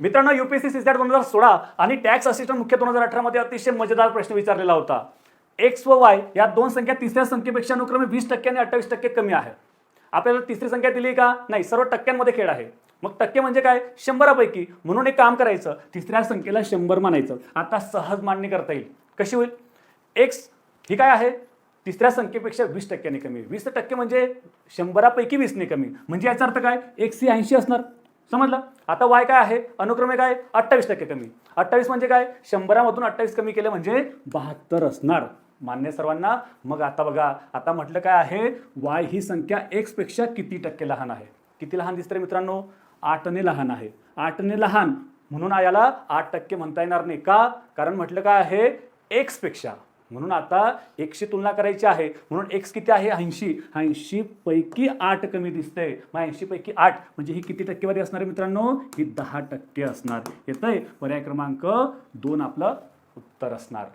मित्रांनो UPSC CSAT दोन हजार सोळा आणि टॅक्स असिस्टंट मुख्य दोन हजार अठरा मध्ये अतिशय मजेदार प्रश्न विचारलेला होता. एक्स व वाय या दोन संख्या तिसऱ्या संख्येपेक्षा अनुक्रमे वीस टक्के आणि अठ्ठावीस टक्के कमी आहे. आपल्याला तिसरी संख्या दिली का? नाही सर्व टक्क्यांमध्ये खेळ आहे. मग टक्के म्हणजे काय? शंभरापैकी. म्हणून एक काम करायचं तिसऱ्या संख्येला शंभर मानायचं आता सहज मांडणी करता येईल. कशी होईल? एक्स ही काय आहे? तिसऱ्या संख्येपेक्षा वीस टक्क्याने कमी. वीस टक्के म्हणजे शंभरापैकी वीसने कमी. म्हणजे याचा अर्थ काय? एक्स ही ऐंशी असणार. समजलं? आता वाय काय आहे? अनुक्रमे काय? अठ्ठावीस टक्के कमी. अठ्ठावीस म्हणजे काय? शंभरामधून अठ्ठावीस कमी केलं म्हणजे बहात्तर असणार. मान्य सर्वांना. मग आता बघा आता म्हटलं काय आहे? वाय ही संख्या एक्सपेक्षा किती टक्के लहान आहे? किती लहान दिसतंय मित्रांनो? आठने लहान आहे. आठने लहान म्हणून याला आठ टक्के म्हणता येणार नाही. का? कारण म्हटलं काय आहे? एक्सपेक्षा म्हणून आता एकशी तुलना करायची आहे. म्हणून एक्स किती आहे? ऐंशी. ऐंशी पैकी आठ कमी दिसतंय. मग ऐंशी पैकी आठ म्हणजे ही किती टक्केवारी असणार आहे मित्रांनो? ही दहा टक्के असणार. येतंय? पर्याय क्रमांक दोन आपलं उत्तर असणार.